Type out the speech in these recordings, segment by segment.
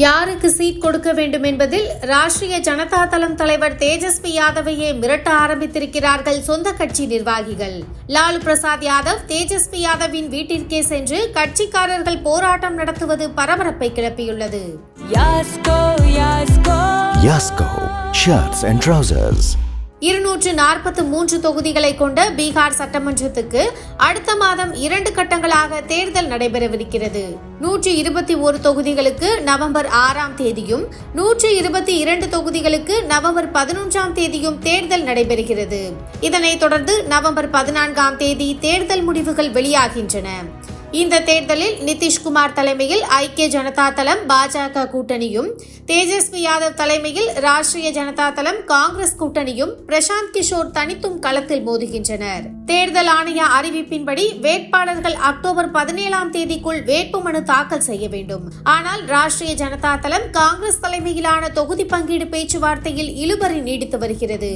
யாருக்கு சீட் கொடுக்க வேண்டும் என்பதில் ராஷ்டிரிய ஜனதா தளம் தலைவர் தேஜஸ்வி யாதவையே மிரட்ட ஆரம்பித்திருக்கிறார்கள் சொந்த கட்சி நிர்வாகிகள் லாலு பிரசாத் யாதவ் தேஜஸ்வி யாதவின் வீட்டிற்கே சென்று கட்சிக்காரர்கள் போராட்டம் நடத்துவது பரபரப்பை கிளப்பியுள்ளது Yasko, Yasko. Yasko Shirts and Trousers. இருநூற்று நாற்பத்து மூன்று தொகுதிகளை கொண்ட பீகார் சட்டமன்றத்துக்கு அடுத்த மாதம் இரண்டு கட்டங்களாக தேர்தல் நடைபெறவிருக்கிறது. நூற்றி இருபத்தி ஒரு தொகுதிகளுக்கு நவம்பர் ஆறாம் தேதியும் நூற்று இருபத்தி இரண்டு தொகுதிகளுக்கு நவம்பர் பதினொன்றாம் தேதியும் தேர்தல் நடைபெறுகிறது. இதனைத் தொடர்ந்து நவம்பர் பதினான்காம் தேதி தேர்தல் முடிவுகள் வெளியாகின்றன. இந்த தேர்தலில் நிதிஷ்குமார் தலைமையில் ஐக்கிய ஜனதா தளம் பாஜக கூட்டணியும் தேஜஸ்வி யாதவ் தலைமையில் ராஷ்டிரிய ஜனதா தளம் காங்கிரஸ் கூட்டணியும் பிரசாந்த் கிஷோர் தனித்தும் களத்தில் மோதுகின்றனர். தேர்தல் ஆணைய அறிவிப்பின்படி வேட்பாளர்கள் அக்டோபர் பதினேழாம் தேதிக்குள் வேட்புமனு தாக்கல் செய்ய வேண்டும். ஆனால் ராஷ்டிரிய ஜனதா தளம் காங்கிரஸ் தலைமையிலான தொகுதி பங்கீடு பேச்சுவார்த்தையில் இழுபறி நீடித்து வருகிறது.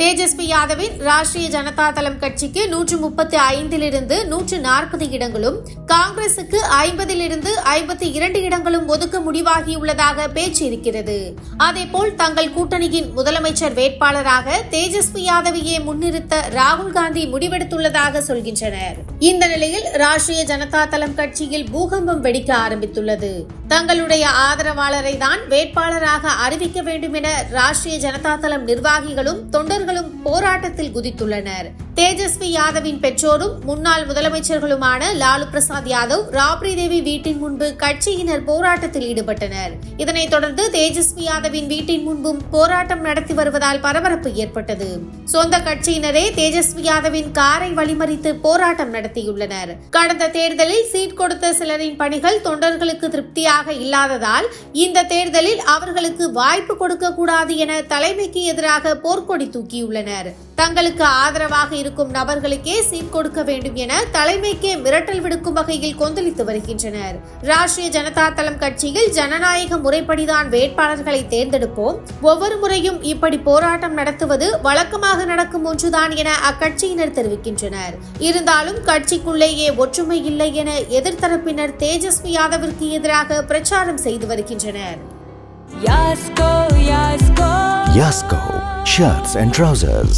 தேஜஸ்வி யாதவின் ராஷ்டிரிய ஜனதா தளம் கட்சிக்கு நூற்று முப்பத்தி ஐந்திலிருந்து நூற்று நாற்பது இடங்களும் காங்கிரசுக்கு ஐம்பதிலிருந்து ஐம்பத்தி இரண்டு இடங்களும் ஒதுக்க முடிவாகியுள்ளதாக பேச்சு இருக்கிறது. அதேபோல் தங்கள் கூட்டணியின் முதலமைச்சர் வேட்பாளராக தேஜஸ்வி யாதவியை முன்னிறுத்த ராகுல் காந்தி முடிவெடுத்துள்ளதாக சொல்கின்றனர். இந்த நிலையில் ராஷ்டிரிய ஜனதா தளம் கட்சியில் பூகம்பம் வெடிக்க ஆரம்பித்துள்ளது. தங்களுடைய ஆதரவாளரை தான் வேட்பாளராக அறிவிக்க வேண்டும் என ராஷ்டிரிய ஜனதா தளம் நிர்வாகிகளும் தொண்டர்களும் போராட்டத்தில் குதித்துள்ளனர். தேஜஸ்வி யாதவின் பெற்றோரும் முன்னாள் முதலமைச்சர்களுமான லாலு பிரசாத் யாதவ் ராப்ரி தேவி வீட்டின் முன்பு கட்சியினர் போராட்டத்தில் ஈடுபட்டனர். இதனைத் தொடர்ந்து தேஜஸ்வி யாதவின் வீட்டின் முன்பும் போராட்டம் நடத்தி வருவதால் பரபரப்பு ஏற்பட்டது. சொந்த கட்சியினரே தேஜஸ்வி யாதவின் காரை வழிமறித்து போராட்டம் நடத்தியுள்ளனர். கடந்த தேர்தலில் சீட் கொடுத்த சிலரின் பணிகள் தொண்டர்களுக்கு திருப்தியாக இல்லாததால் இந்த தேர்தலில் அவர்களுக்கு வாய்ப்பு கொடுக்க கூடாது என தலைமைக்கு எதிராக போர்க்கொடி தூக்கியுள்ளனர். தங்களுக்கு ஆதரவாக இருக்கும் நபர்களுக்கே சீட் கொடுக்க வேண்டும் என தலைமைக்கே மிரட்டல் விடுக்கும் வகையில் கொந்தளித்து வருகின்றனர் ராஷ்டிரிய ஜனதா தளம் கட்சியில் ஜனநாயக முறைப்படிதான் வேட்பாளர்களை தேர்ந்தெடுப்போம் ஒவ்வொரு முறையும் இப்படி போராட்டம் நடத்துவது வழக்கமாக நடக்கும் ஒன்றுதான் என அக்கட்சியினர் தெரிவிக்கின்றனர் இருந்தாலும் கட்சிக்குள்ளேயே ஒற்றுமை இல்லை என எதிர்த்தரப்பினர் தேஜஸ்வி யாதவிற்கு எதிராக பிரச்சாரம் செய்து வருகின்றனர் Yasko, Yasko. Yasko Shirts and Trousers.